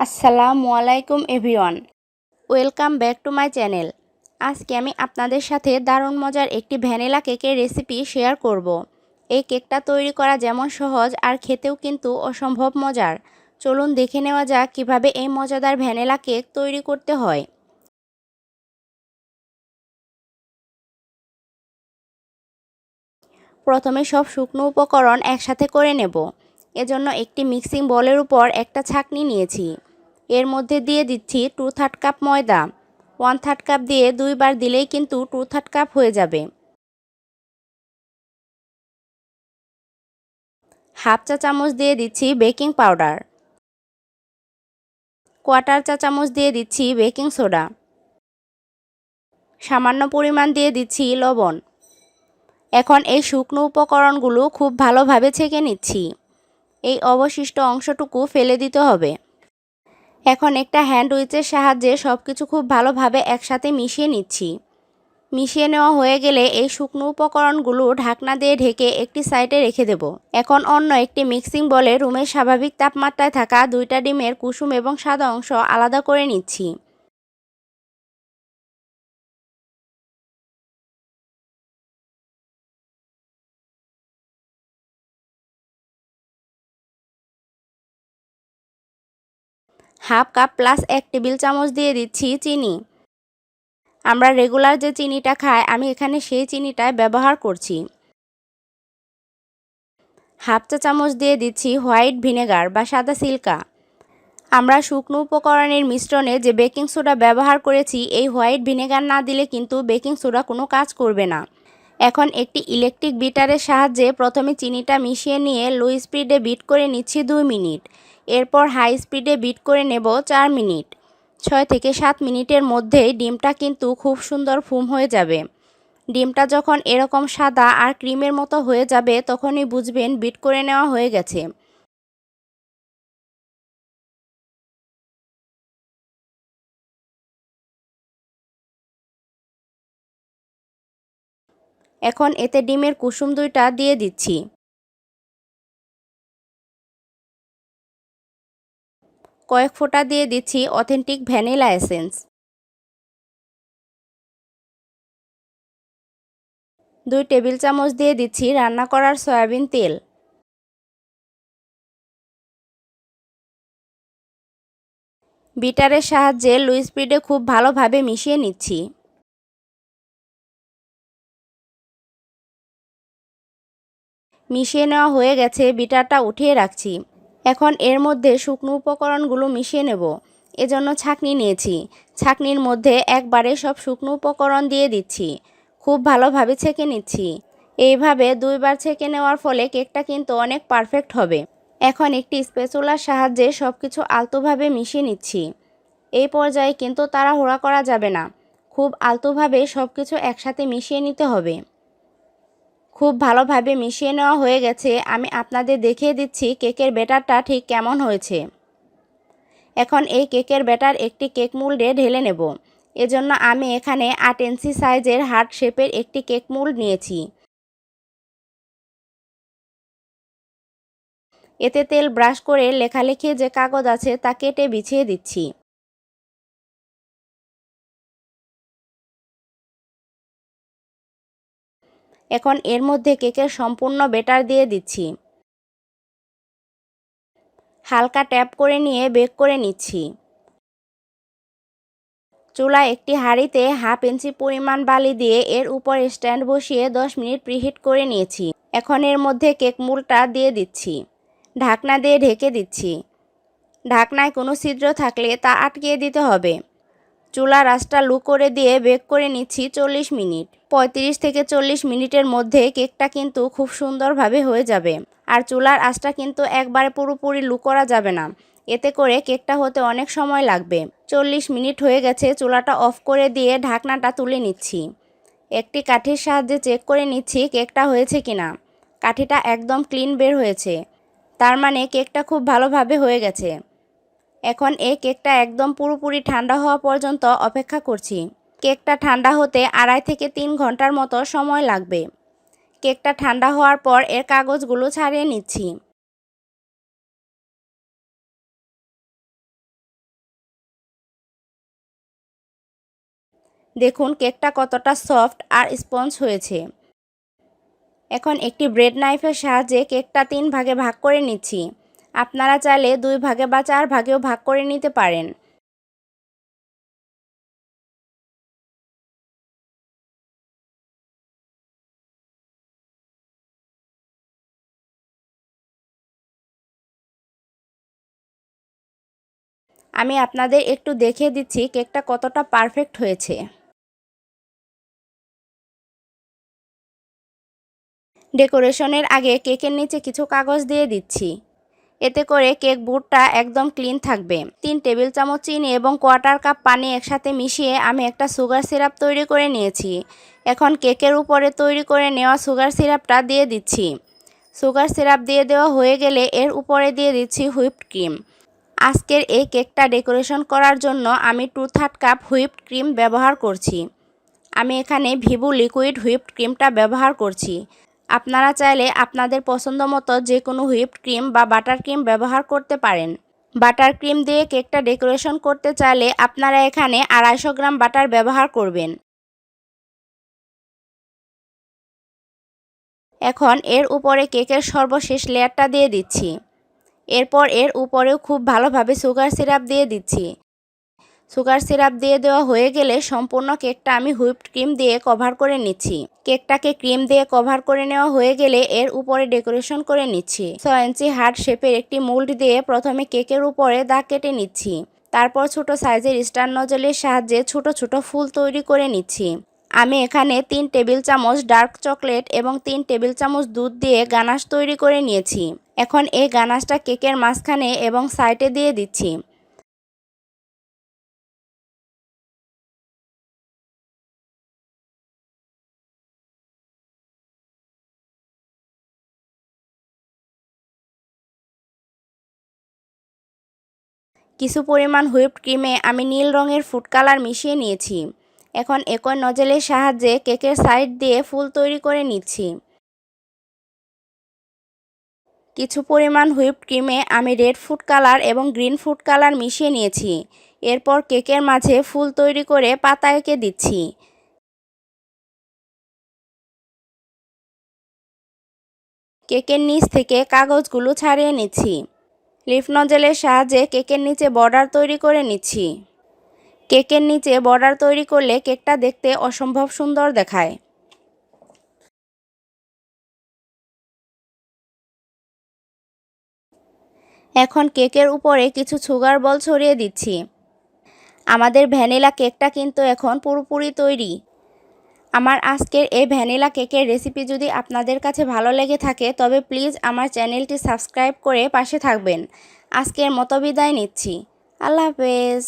আসসালামু আলাইকুম everyone. Welcome back to my channel. আজকে আমি আপনাদের সাথে দারুণ মজার একটি ভ্যানিলা কেকের রেসিপি শেয়ার করব। এই কেকটা তৈরি করা যেমন সহজ আর খেতেও কিন্তু অসম্ভব মজার। চলুন দেখে নেওয়া যাক কীভাবে এই মজাদার ভ্যানিলা কেক তৈরি করতে হয়। প্রথমে সব শুকনো উপকরণ একসাথে করে নেব। এজন্য একটি মিক্সিং বলের উপর একটা ছাকনি নিয়েছি। এর মধ্যে দিয়ে দিচ্ছি টু থার্ড কাপ ময়দা। ওয়ান থার্ড কাপ দিয়ে দুইবার দিলেই কিন্তু টু থার্ড কাপ হয়ে যাবে। হাফ চা চামচ দিয়ে দিচ্ছি বেকিং পাউডার। কোয়ার্টার চা চামচ দিয়ে দিচ্ছি বেকিং সোডা। সামান্য পরিমাণ দিয়ে দিচ্ছি লবণ। এখন এই শুকনো উপকরণগুলো খুব ভালোভাবে ছেঁকে নিচ্ছি। এই অবশিষ্ট অংশটুকু ফেলে দিতে হবে। এখন একটা হ্যান্ড উইচের সাহায্যে সব কিছু খুব ভালোভাবে একসাথে মিশিয়ে নিচ্ছি। মিশিয়ে নেওয়া হয়ে গেলে এই শুকনো উপকরণগুলো ঢাকনা দিয়ে ঢেকে একটি সাইডে রেখে দেব। এখন অন্য একটি মিক্সিং বলে রুমের স্বাভাবিক তাপমাত্রায় থাকা দুইটা ডিমের কুসুম এবং সাদা অংশ আলাদা করে নিচ্ছি। হাফ কাপ প্লাস এক টেবিল চামচ দিয়ে দিচ্ছি চিনি। আমরা রেগুলার যে চিনিটা খাই, আমি এখানে সেই চিনিটাই ব্যবহার করছি। হাফ চা চামচ দিয়ে দিচ্ছি হোয়াইট ভিনেগার বা সাদা সিল্কা। আমরা শুকনো উপকরণের মিশ্রণে যে বেকিং সোডা ব্যবহার করেছি, এই হোয়াইট ভিনেগার না দিলে কিন্তু বেকিং সোডা কোনো কাজ করবে না। এখন একটি ইলেকট্রিক বিটারের সাহায্যে প্রথমে চিনিটা মিশিয়ে নিয়ে লো স্পিডে বিট করে নিচ্ছি দুই মিনিট। এরপর হাই স্পিডে বিট করে নেব চার মিনিট। ছয় থেকে সাত মিনিটের মধ্যেই ডিমটা কিন্তু খুব সুন্দর ফুম হয়ে যাবে। ডিমটা যখন এরকম সাদা আর ক্রিমের মতো হয়ে যাবে, তখনই বুঝবেন বিট করে নেওয়া হয়ে গেছে। এখন এতে ডিমের কুসুম দুইটা দিয়ে দিচ্ছি। কয়েক ফোঁটা দিয়ে দিচ্ছি অথেন্টিক ভ্যানিলা এসেন্স। দুই টেবিল চামচ দিয়ে দিচ্ছি রান্না করার সয়াবিন তেল। বিটারের সাহায্যে লুই স্পিডে খুব ভালোভাবে মিশিয়ে নিচ্ছি। মিশিয়ে নেওয়া হয়ে গেছে, বিটারটা উঠিয়ে রাখছি। এখন এর মধ্যে শুকনো উপকরণগুলো মিশিয়ে নেব। এজন্য ছাকনি নিয়েছি। ছাকনির মধ্যে একবারে সব শুকনো উপকরণ দিয়ে দিচ্ছি। খুব ভালোভাবে ছেঁকে নিচ্ছি। এইভাবে দুইবার ছেঁকে নেওয়ার ফলে কেকটা কিন্তু অনেক পারফেক্ট হবে। এখন একটি স্পেচুলার সাহায্যে সব কিছু আলতোভাবে মিশিয়ে নিচ্ছি। এই পর্যায়ে কিন্তু তারা তাড়াহুড়া করা যাবে না। খুব আলতোভাবে সব কিছু একসাথে মিশিয়ে নিতে হবে। খুব ভালোভাবে মিশিয়ে নেওয়া হয়ে গেছে। আমি আপনাদের দেখিয়ে দিচ্ছি কেকের ব্যাটারটা ঠিক কেমন হয়েছে। এখন এই কেকের ব্যাটার একটি কেক মুল্ডে ঢেলে নেব। এজন্য আমি এখানে আট ইঞ্চি সাইজের হার্ট শেপের একটি কেক মুল্ড নিয়েছি। এতে তেল ব্রাশ করে লেখালেখি যে কাগজ আছে তা কেটে বিছিয়ে দিচ্ছি। এখন এর মধ্যে কেকের সম্পূর্ণ বেটার দিয়ে দিচ্ছি। হালকা ট্যাপ করে নিয়ে বেক করে নিচ্ছি। চুলা একটি হাঁড়িতে হাফ ইঞ্চি পরিমাণ বালি দিয়ে এর উপর স্ট্যান্ড বসিয়ে 10 মিনিট প্রিহিট করে নিয়েছি। এখন এর মধ্যে কেক মুলটা দিয়ে দিচ্ছি। ঢাকনা দিয়ে ঢেকে দিচ্ছি। ঢাকনায় কোনো ছিদ্র থাকলে তা আটকিয়ে দিতে হবে। চুলা রাসটা লু করে দিয়ে বেক করে নিচ্ছি চল্লিশ মিনিট। পঁয়ত্রিশ থেকে চল্লিশ মিনিটের মধ্যে কেকটা কিন্তু খুব সুন্দরভাবে হয়ে যাবে। আর চুলার আঁচটা কিন্তু একবারে পুরোপুরি লু করা যাবে না। এতে করে কেকটা হতে অনেক সময় লাগবে। চল্লিশ মিনিট হয়ে গেছে, চুলাটা অফ করে দিয়ে ঢাকনাটা তুলে নিচ্ছি। একটি কাঠির সাহায্যে চেক করে নিচ্ছি কেকটা হয়েছে কিনা। কাঠিটা একদম ক্লিন বের হয়েছে। তার মানে কেকটা খুব ভালোভাবে হয়ে গেছে। এখন এই কেকটা একদম পুরোপুরি ঠান্ডা হওয়া পর্যন্ত অপেক্ষা করছি। কেকটা ঠান্ডা হতে আড়াই থেকে তিন ঘণ্টার মতো সময় লাগবে। কেকটা ঠান্ডা হওয়ার পর এর কাগজগুলো ছাড়িয়ে নিচ্ছি। দেখুন, কেকটা কতটা সফট আর স্পঞ্জ হয়েছে। এখন একটি ব্রেড নাইফের সাহায্যে কেকটা তিন ভাগে ভাগ করে নিচ্ছি। আপনারা চাইলে দুই ভাগে বা চার ভাগেও ভাগ করে নিতে পারেন। আমি আপনাদের একটু দেখিয়ে দিচ্ছি কেকটা কতটা পারফেক্ট হয়েছে। ডেকোরেশনের আগে কেকের নিচে কিছু কাগজ দিয়ে দিচ্ছি। এতে করে কেক বুটটা একদম ক্লিন থাকবে। তিন টেবিল চামচ চিনি এবং কোয়ার্টার কাপ পানি একসাথে মিশিয়ে আমি একটা সুগার সিরাপ তৈরি করে নিয়েছি। এখন কেকের উপরে তৈরি করে নেওয়া সুগার সিরাপটা দিয়ে দিচ্ছি। সুগার সিরাপ দিয়ে দেওয়া হয়ে গেলে এর উপরে দিয়ে দিচ্ছি হুইপড ক্রিম। আজকের এই কেকটা ডেকোরেশন করার জন্য আমি two third cup whipped cream ব্যবহার করছি। আমি এখানে ভিভু লিকুইড হুইপড ক্রিমটা ব্যবহার করছি। আপনারা চাইলে আপনাদের পছন্দ মতো যে কোনো হুইপড ক্রিম বা বাটার ক্রিম ব্যবহার করতে পারেন। বাটার ক্রিম দিয়ে কেকটা ডেকোরেশন করতে চাইলে আপনারা এখানে আড়াইশো গ্রাম বাটার ব্যবহার করবেন। এখন এর উপরে কেকের সর্বশেষ লেয়ারটা দিয়ে দিচ্ছি। এরপর এর উপরেও খুব ভালোভাবে সুগার সিরাপ দিয়ে দিচ্ছি। সুগার সিরাপ দিয়ে দেওয়া হয়ে গেলে সম্পূর্ণ কেকটা আমি হুইপড ক্রিম দিয়ে কভার করে নিচ্ছি। কেকটাকে ক্রিম দিয়ে কভার করে নেওয়া হয়ে গেলে এর উপরে ডেকোরেশন করে নিচ্ছি। ছয় ইঞ্চি হার্ট শেপের একটি মোল্ড দিয়ে প্রথমে কেকের উপরে দাগ কেটে নিচ্ছি। তারপর ছোট সাইজের স্টার নজলের সাহায্যে ছোট ছোট ফুল তৈরি করে নিচ্ছি। আমি এখানে তিন টেবিল চামচ ডার্ক চকলেট এবং তিন টেবিল চামচ দুধ দিয়ে গানাশ তৈরি করে নিয়েছি। এখন এই গানাশটা কেকের মাঝখানে এবং সাইডে দিয়ে দিচ্ছি। কিছু পরিমাণ হুইপড ক্রিমে আমি নীল রঙের ফুড কালার মিশিয়ে নিয়েছি। এখন একই নজেলের সাহায্যে কেকের সাইড দিয়ে ফুল তৈরি করে নিচ্ছি। কিছু পরিমাণ হুইপড ক্রিমে আমি রেড ফুড কালার এবং গ্রিন ফুড কালার মিশিয়ে নিয়েছি। এরপর কেকের মাঝে ফুল তৈরি করে পাতা এঁকে দিচ্ছি। কেকের নিচ থেকে কাগজগুলো ছাড়িয়ে নিচ্ছি। লিফ নজেলের সাহায্যে কেকের নিচে বর্ডার তৈরি করে নিচ্ছি। কেকের নিচে বর্ডার তৈরি করলে কেকটা দেখতে অসম্ভব সুন্দর দেখায়। এখন কেকের উপরে কিছু সুগার বল ছড়িয়ে দিচ্ছি। আমাদের ভ্যানিলা কেকটা কিন্তু এখন পুরোপুরি তৈরি। আমার আজকের এই ভ্যানিলা কেকের রেসিপি যদি আপনাদের কাছে ভালো লেগে থাকে, তবে প্লিজ আমার চ্যানেলটি সাবস্ক্রাইব করে পাশে থাকবেন। আজকের মতো বিদায় নিচ্ছি। আল্লাহ হাফেজ।